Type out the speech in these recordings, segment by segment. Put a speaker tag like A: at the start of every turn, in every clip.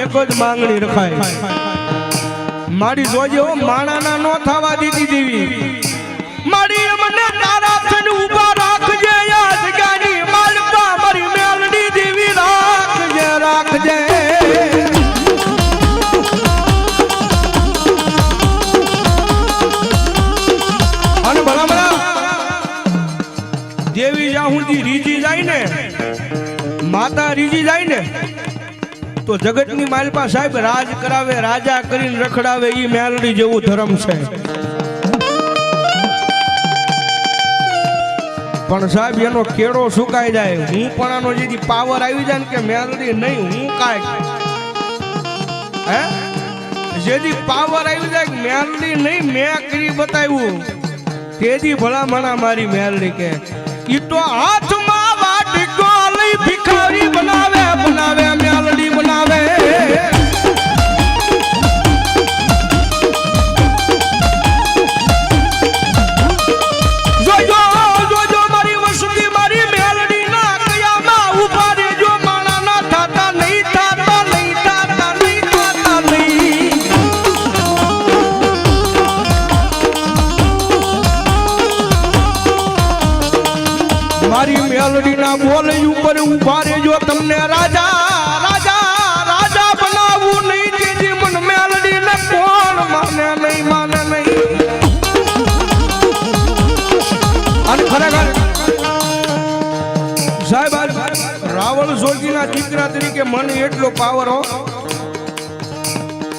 A: એક જ માંગણી રખાય. મારી જોજે હો, માણાના નો થવા દીધી દેવી. મારી મને તારા થઈને ઊભા રાખજે યાદ માલપા મારી મેલડી દેવી રાખજે રાખજે. અને ભલા ભલા, દેવી સુધી રીજી જાય ને, માતા રીજી જાય ને તો જગતની માલપા સાહેબ રાજ કરાવે, રાજા કરીને રખડાવે, ઈ મેલડી જેવું ધર્મ છે. પણ સાહેબ, એનો કેળો સુકાઈ જાય. હું પણ આનો જેથી પાવર આવી જાય ને કે મેલડી નહીં, હું કાંઈ? હે? જેથી પાવર આવી જાય મેલડી નહીં, મેં કરી બતાવ્યું. તેથી ભલા મણા મારી મેલડી કે, ઈ તો હાથમાં વાટકો લઈ ભિખારી બનાવે મારી મેલડી ના બોલ ઉપર ઊભા રહેજો તમને રાજા રાજા રાજા બનાવું નહીં જેથી મન મેલડી ને કોણ માને નહીં માને નહીં. અને ખરેખર સાહેબ રાવણ સોલજીના દીકરા તરીકે મને એટલો પાવર હો.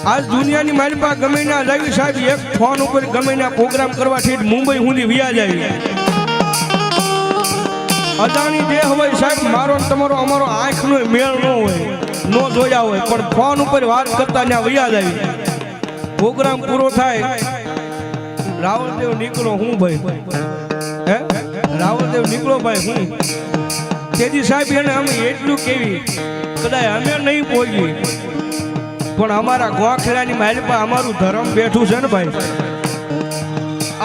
A: આજ દુનિયાની મારી પાસે ગમે ના જાવી સાહેબ, એક ફોન ઉપર ગમે ના પ્રોગ્રામ કરવાથી મુંબઈ મુંબઈ સુધી આવી અદાણી દેહ હોય સાહેબ, મારો તમારો, અમારો આંખનો મેળ ન હોય, ન જોયા હોય, પણ ફોન ઉપર વાત કરતા ત્યાં વયા આવી. પ્રોગ્રામ પૂરો થાય, રાવણદેવ નીકળો હું ભાઈ? હે? રાવણદેવ નીકળો ભાઈ હું? તેજી સાહેબ એને અમે એટલું કેવી કદાચ અમે નહીં પહોંચી પણ અમારા ગોખેડાની માલપા અમારું ધર્મ બેઠું છે ને ભાઈ?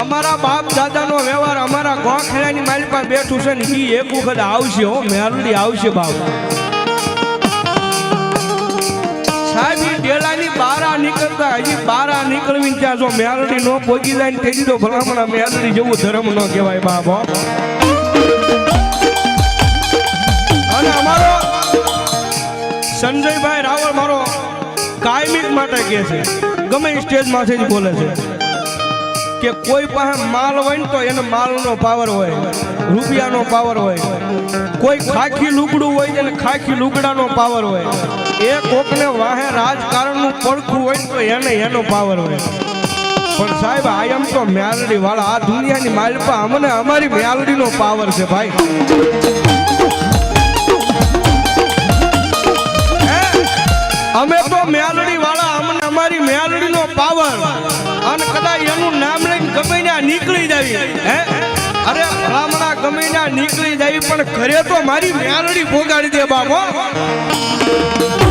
A: અમારા બાપ દાદાનો વ્યવહાર અમારા ગોખેડાની પર બેઠું છે ને એ એક વખત આવશે હો, મેરડી આવશે બાપ. સાહેબ, ઈ ડેલાની બારા નીકળતા, હજી બારા નીકળવી ત્યાં જો મેરડી નો પહોંચી જાય ને તેથી તો ભલામણા મેરડી જેવું ધર્મ ન કહેવાય બાપ, હો. અને અમારો સંજયભાઈ રાવળ મારો કાયમિક માટે કહે છે. ગમે સ્ટેજ સ્ટેજમાંથી જ બોલે છે. કે કોઈ પાસે માલ હોય ને તો એને માલનો પાવર હોય, રૂપિયાનો પાવર હોય. કોઈ ખાખી લુગડું હોય એને ખાખી લુગડાનો પાવર હોય. એ કોકને વાહે રાજકારણનું પડખું હોય તો એને એનો પાવર હોય. પણ સાહેબ આયમ તો મેલડી વાળા આ દુનિયાની માલપા અમને અમારી મેલડીનો પાવર છે ભાઈ? અમે તો મેલડી વાળા અમને અમારી મેલડીનો પાવર. ત્યાં નીકળી જાવી, હે? અરે, ભલામણા ગમે ના નીકળી જાવી, પણ ઘરે તો મારી મેલડી ભોગાડી દે બાબો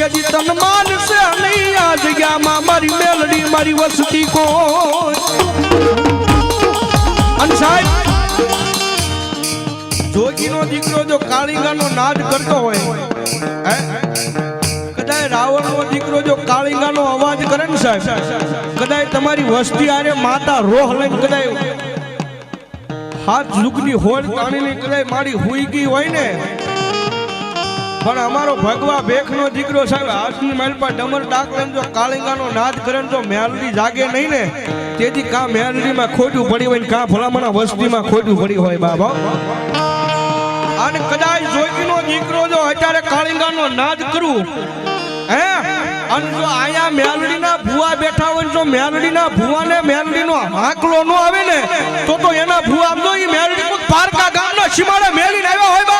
A: તેજી તન માનશે નહીં આ જગ્યામાં મારી મેલડી, મારી વસતી કો જોગીનો દીકરો જો કાળીગાનો નાદ કરતો હોય, હે? રાવણનો દીકરો જો કાળીગાનો અવાજ કરે ને સાહેબ કદાચ તમારી વસ્તી આરે માતા રોહ લઈને કદાચ હાથ ઝુકની હોડ તાણીને કદાચ મારી હુઈ ગઈ હોય ને પણ અમારો ભગવા ભેખનો દીકરો સાહેબ, હાથની મહેલ પર ડમર ડાક લઈને જો કાળીંગાનો નાદ કરે જો મેલડી જાગે નહીં ને, તેથી કા મેલડીમાં ખોટું પડી હોય ને કા ભલામણા વસ્તીમાં ખોટું પડી હોય બાબા અને કદાચ જોગીનો દીકરો જો અત્યારે કાળીંગાનો નાદ કરું, હે? અને જો આયા મેલડીના ભુવા બેઠા હોય જો મેલડીના ભુવાને મેલડીનો હાકલો નો આવે ને, તો તો એના ભુવા જો એ મેલડી પારકા ગામના સીમાડે મેલીને આવ્યા હોય બા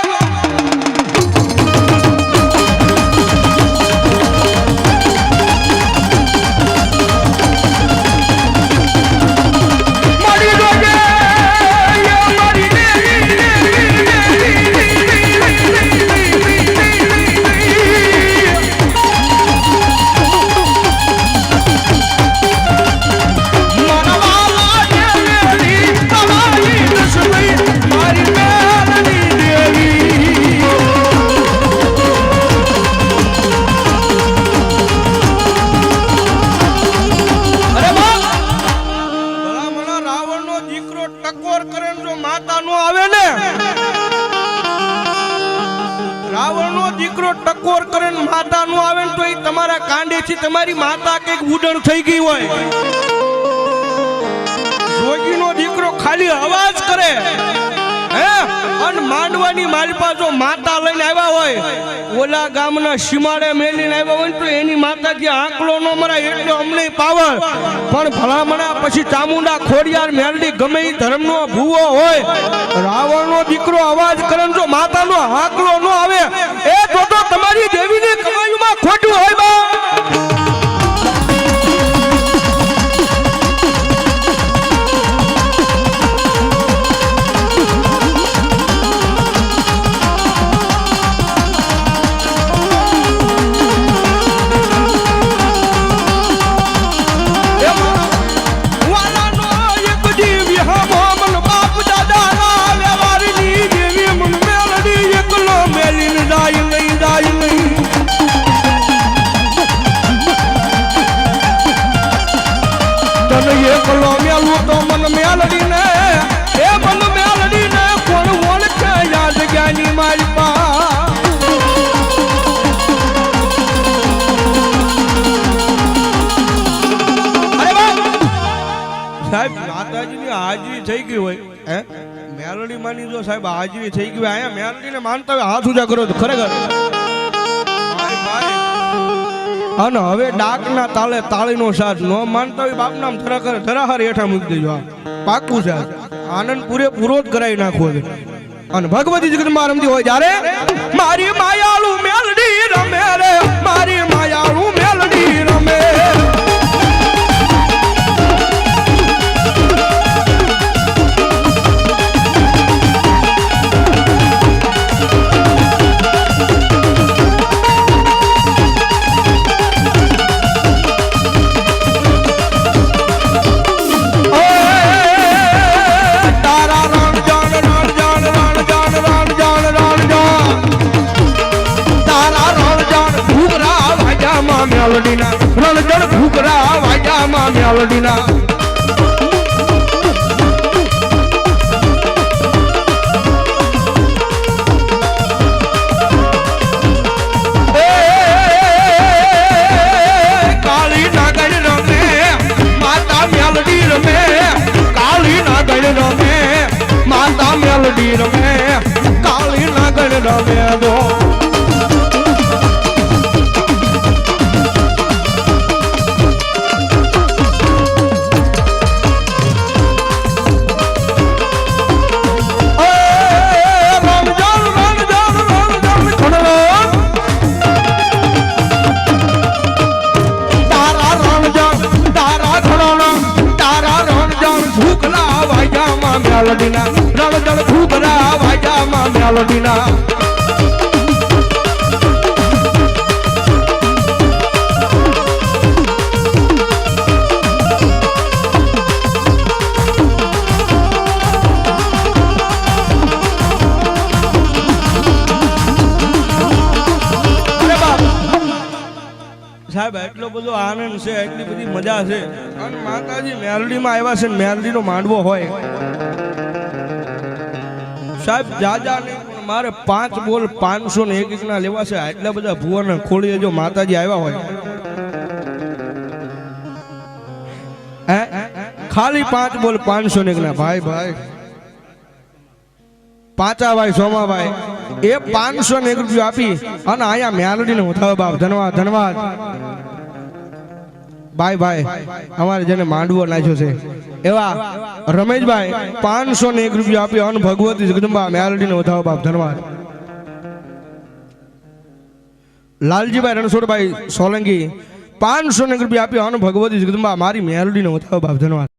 A: ઉડણ થઈ ગઈ હોય. જોગીનો દીકરો ખાલી અવાજ કરે. માંડવાની માલપા જો માતા લઈને આવ્યા હોય, ઓલા ગામના સીમાડે મેલીને આવ્યા હોય તો એની માતા જે આંકલો નો મરાય, એટલે અમને પાવર. પણ ભલામણા પછી ચામુંડા ખોડિયાર મેલડી ગમે ધર્મનો ભૂવો હોય, રાવણનો દીકરો અવાજ કરે જો માતાનો આંકલો નો આવે હાજરી થઈ ગઈ હોય. હે? મેલડી માની જો સાહેબ, હાજરી થઈ ગઈ હોય. અહીંયા મેલડીને માનતા હોય, હાથ ઉજા કરો ખરેખર. અને હવે ડાકના તાલે તાળીનો સાથ ન માનતા હોય બાપ નામ ધરાખર ધરાહર હેઠા મૂકી દેજો આ. પાકું છે. આનંદ પૂરેપૂરો જ કરાવી નાખવો છે અને ભગવતી જગતમાં રમતી હોય જ્યારે મારી માયાળું મેલડી રમે રે, મારી માયાળુ અરે સાહેબ એટલો બધો આનંદ છે એટલી બધી મજા છે. અને માતાજી મેલડીમાં આવ્યા છે ને મેલડીનો માંડવો હોય. સાહેબ જાજા ને પણ મારે પાંચ બોલ પાંચસો ને એક ના લેવા છે. આટલા બધા ભુવન ખોલીએ જો માતાજી આવ્યા હોય. ખાલી પાંચ બોલ પાંચસો ને એકના. ભાઈ ભાઈ. પાંચા ભાઈ સોમા ભાઈ એ પાંચસો ને એક રૂપિયા આપી અને અહીંયા મેલડીને થયો બાપ. ધન્યવાદ ધન્યવાદ ભાઈ ભાઈ અમારે જેને માંડવો નાખ્યો છે. એવા રમેશભાઈ પાંચસો ને એક રૂપિયા આપી અન ભગવતી જગદંબા મેલડીને વધાવો બાપ ધન્યવાદ લાલજીભાઈ રણછોડભાઈ સોલંકી પાંચસો ને એક રૂપિયા આપી અન ભગવતી જગદંબા મારી મેલડીને વધાવો બાપ ધન્યવાદ